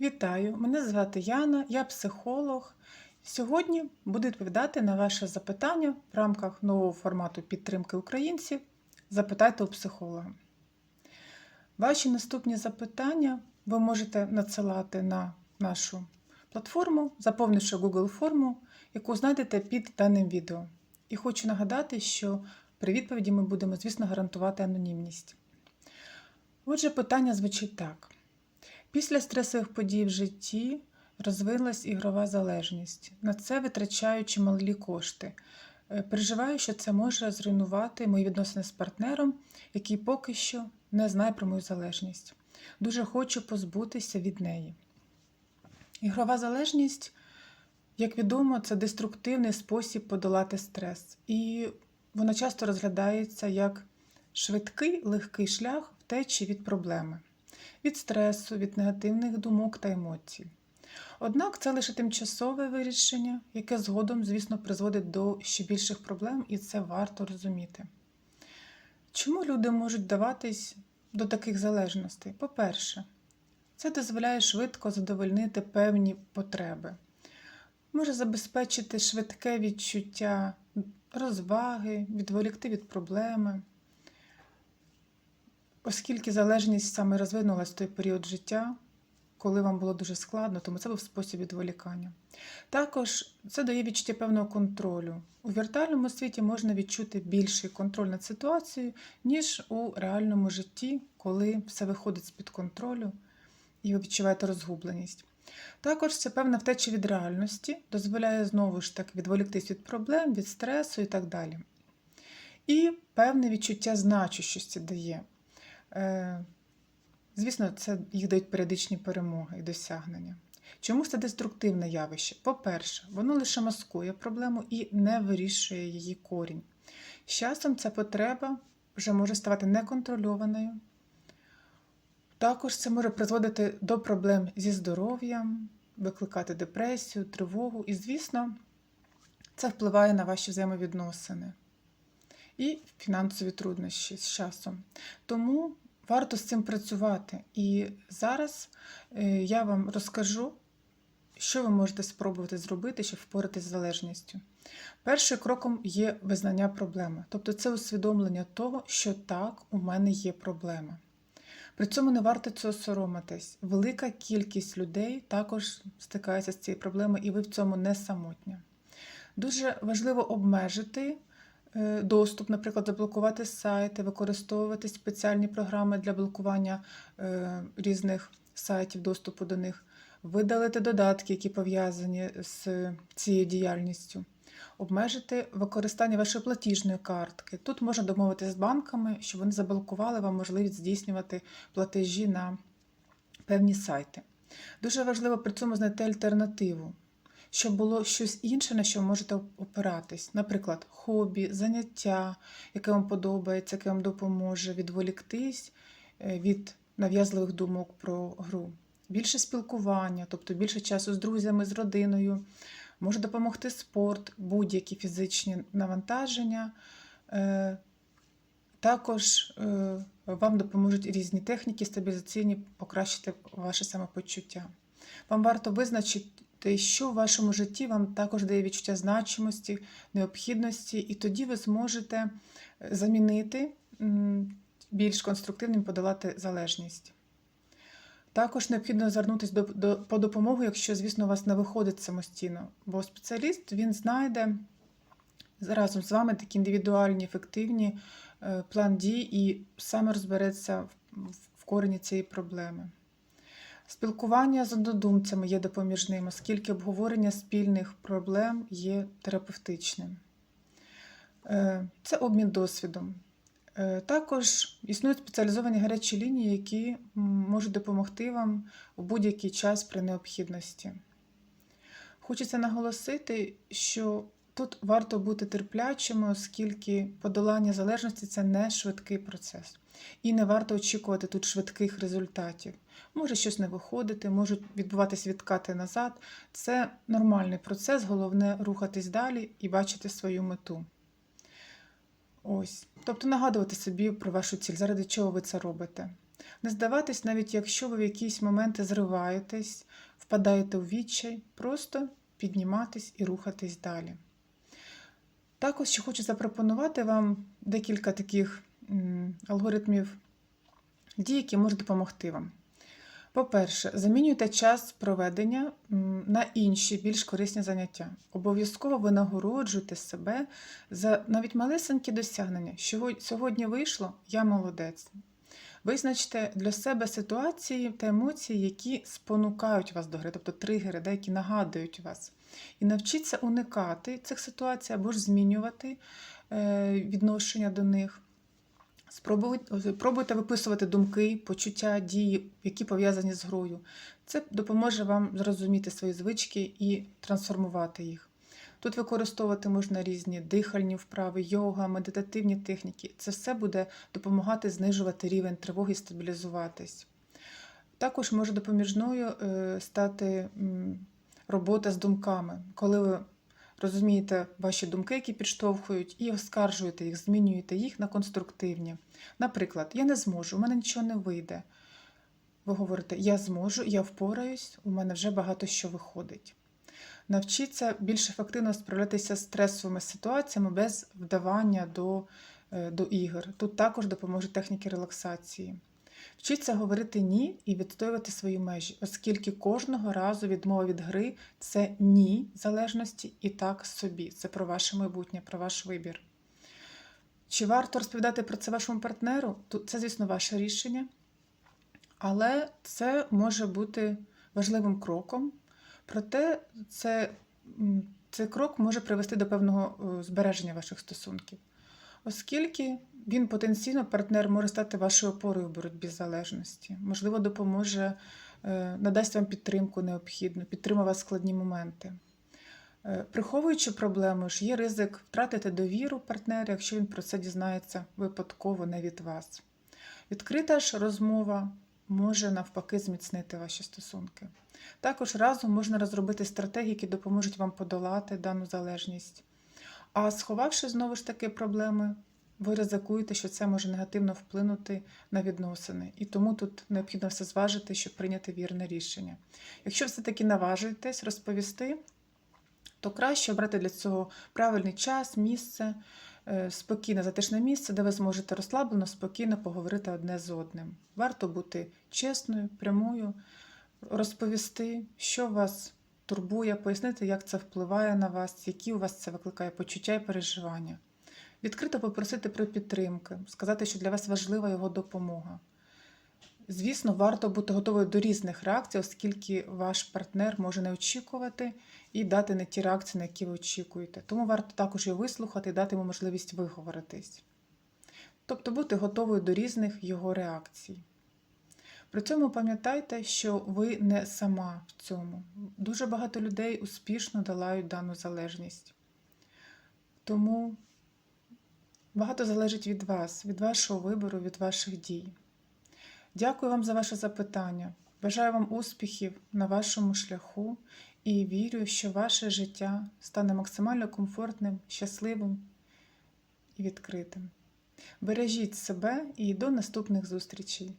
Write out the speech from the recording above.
Вітаю! Мене звати Яна, я психолог. Сьогодні буду відповідати на ваше запитання в рамках нового формату підтримки українців. Запитайте у психолога. Ваші наступні запитання ви можете надсилати на нашу платформу, заповнивши Google форму, яку знайдете під даним відео. І хочу нагадати, що при відповіді ми будемо, звісно, гарантувати анонімність. Отже, питання звучить так. Після стресових подій в житті розвилась ігрова залежність. На це витрачаю чималі кошти. Е, Переживаю, що це може зруйнувати мої відносини з партнером, який поки що не знає про мою залежність. Дуже хочу позбутися від неї. Ігрова залежність, як відомо, це деструктивний спосіб подолати стрес. І вона часто розглядається як швидкий легкий шлях втечі від проблеми від стресу, від негативних думок та емоцій. Однак це лише тимчасове вирішення, яке згодом, звісно, призводить до ще більших проблем, і це варто розуміти. Чому люди можуть вдаватись до таких залежностей? По-перше, це дозволяє швидко задовольнити певні потреби, може забезпечити швидке відчуття розваги, відволікти від проблеми оскільки залежність саме розвинулася в той період життя, коли вам було дуже складно, тому це був спосіб відволікання. Також це дає відчуття певного контролю. У віртуальному світі можна відчути більший контроль над ситуацією, ніж у реальному житті, коли все виходить з-під контролю і ви відчуваєте розгубленість. Також це певна втеча від реальності, дозволяє знову ж таки відволіктись від проблем, від стресу і так далі. І певне відчуття значущості дає. Е, Звісно, це їх дають періодичні перемоги і досягнення. Чому це деструктивне явище? По-перше, воно лише маскує проблему і не вирішує її корінь. З часом ця потреба вже може ставати неконтрольованою. Також це може призводити до проблем зі здоров'ям, викликати депресію, тривогу, і, звісно, це впливає на ваші взаємовідносини і фінансові труднощі з часом. Тому варто з цим працювати. І зараз е, я вам розкажу, що ви можете спробувати зробити, щоб впоратись з залежністю. Першим кроком є визнання проблеми, тобто це усвідомлення того, що так, у мене є проблема. При цьому не варто цього соромитись. Велика кількість людей також стикається з цією проблемою, і ви в цьому не самотня. Дуже важливо обмежити доступ, наприклад, заблокувати сайти, використовувати спеціальні програми для блокування е, різних сайтів, доступу до них, видалити додатки, які пов'язані з цією діяльністю, обмежити використання вашої платіжної картки. Тут можна домовитися з банками, щоб вони заблокували вам можливість здійснювати платежі на певні сайти. Дуже важливо при цьому знайти альтернативу щоб було щось інше, на що можете опиратись. Наприклад, хобі, заняття, яке вам подобається, яке вам допоможе відволіктись е, від нав'язливих думок про гру. Більше спілкування, тобто більше часу з друзями, з родиною, може допомогти спорт, будь-які фізичні навантаження. Е, також е, вам допоможуть різні техніки стабілізаційні покращити ваше самопочуття. Вам варто визначити те, що в вашому житті вам також дає відчуття значимості, необхідності, і тоді ви зможете е, замінити більш конструктивним подолати залежність. Також необхідно звернутися до, до, по допомогу, якщо, звісно, у вас не виходить самостійно, бо спеціаліст він знайде разом з вами такі індивідуальні, ефективні е, план дій і саме розбереться в, в корені цієї проблеми. Спілкування з однодумцями є допоміжним, оскільки обговорення спільних проблем є терапевтичним. Е, це обмін досвідом. Е, також існують спеціалізовані гарячі лінії, які можуть допомогти вам у будь-який час при необхідності. Хочеться наголосити, що тут варто бути терплячими, оскільки подолання залежності це не швидкий процес. І не варто очікувати тут швидких результатів. Може щось не виходити, можуть відбуватись відкати назад. Це нормальний процес, головне рухатись далі і бачити свою мету. Ось. Тобто нагадувати собі про вашу ціль, заради чого ви це робите. Не здаватись, навіть якщо ви в якісь моменти зриваєтесь, впадаєте у відчай, просто підніматись і рухатись далі. Також ще хочу запропонувати вам декілька таких алгоритмів дій, які можуть допомогти вам. По-перше, замінюйте час проведення на інші більш корисні заняття. Обов'язково винагороджуйте себе за навіть малесенькі досягнення. Що сьогодні вийшло, я молодець. Визначте для себе ситуації та емоції, які спонукають вас до гри, тобто тригери, які нагадують вас. І навчіться уникати цих ситуацій або ж змінювати е, відношення до них. Спробуйте, пробуйте виписувати думки, почуття, дії, які пов'язані з грою. Це допоможе вам зрозуміти свої звички і трансформувати їх. Тут використовувати можна різні дихальні вправи, йога, медитативні техніки. Це все буде допомагати знижувати рівень тривоги і стабілізуватись. Також може допоміжною е, стати робота з думками, коли ви розумієте ваші думки, які підштовхують, і оскаржуєте їх, змінюєте їх на конструктивні. Наприклад, я не зможу, у мене нічого не вийде. Ви говорите, я зможу, я впораюсь, у мене вже багато що виходить. Навчіться більш ефективно справлятися з стресовими ситуаціями без вдавання до, е, до ігор. Тут також допоможуть техніки релаксації. Вчіться говорити ні і відстоювати свої межі, оскільки кожного разу відмова від гри це ні залежності і так собі. Це про ваше майбутнє, про ваш вибір. Чи варто розповідати про це вашому партнеру? Це, звісно, ваше рішення, але це може бути важливим кроком. Проте це, цей крок може привести до певного е, збереження ваших стосунків, оскільки він потенційно партнер може стати вашою опорою в боротьбі з залежності, можливо, допоможе, е, надасть вам підтримку необхідну, підтримує вас складні моменти. Е, Приховуючи проблему, ж є ризик втратити довіру партнера, якщо він про це дізнається випадково не від вас. Відкрита ж розмова може навпаки зміцнити ваші стосунки. Також разом можна розробити стратегії, які допоможуть вам подолати дану залежність. А сховавши знову ж таки проблеми, ви ризикуєте, що це може негативно вплинути на відносини. І тому тут необхідно все зважити, щоб прийняти вірне рішення. Якщо все-таки наважуєтесь розповісти, то краще обрати для цього правильний час, місце, спокійне затишне місце, де ви зможете розслаблено, спокійно поговорити одне з одним. Варто бути чесною, прямою, розповісти, що вас турбує, пояснити, як це впливає на вас, які у вас це викликає почуття і переживання. Відкрито попросити про підтримки, сказати, що для вас важлива його допомога. Звісно, варто бути готовою до різних реакцій, оскільки ваш партнер може не очікувати і дати не ті реакції, на які ви очікуєте. Тому варто також його вислухати і дати йому можливість виговоритись. Тобто бути готовою до різних його реакцій. При цьому пам'ятайте, що ви не сама в цьому. Дуже багато людей успішно долають дану залежність. Тому багато залежить від вас, від вашого вибору, від ваших дій. Дякую вам за ваше запитання. Бажаю вам успіхів на вашому шляху і вірю, що ваше життя стане максимально комфортним, щасливим і відкритим. Бережіть себе і до наступних зустрічей!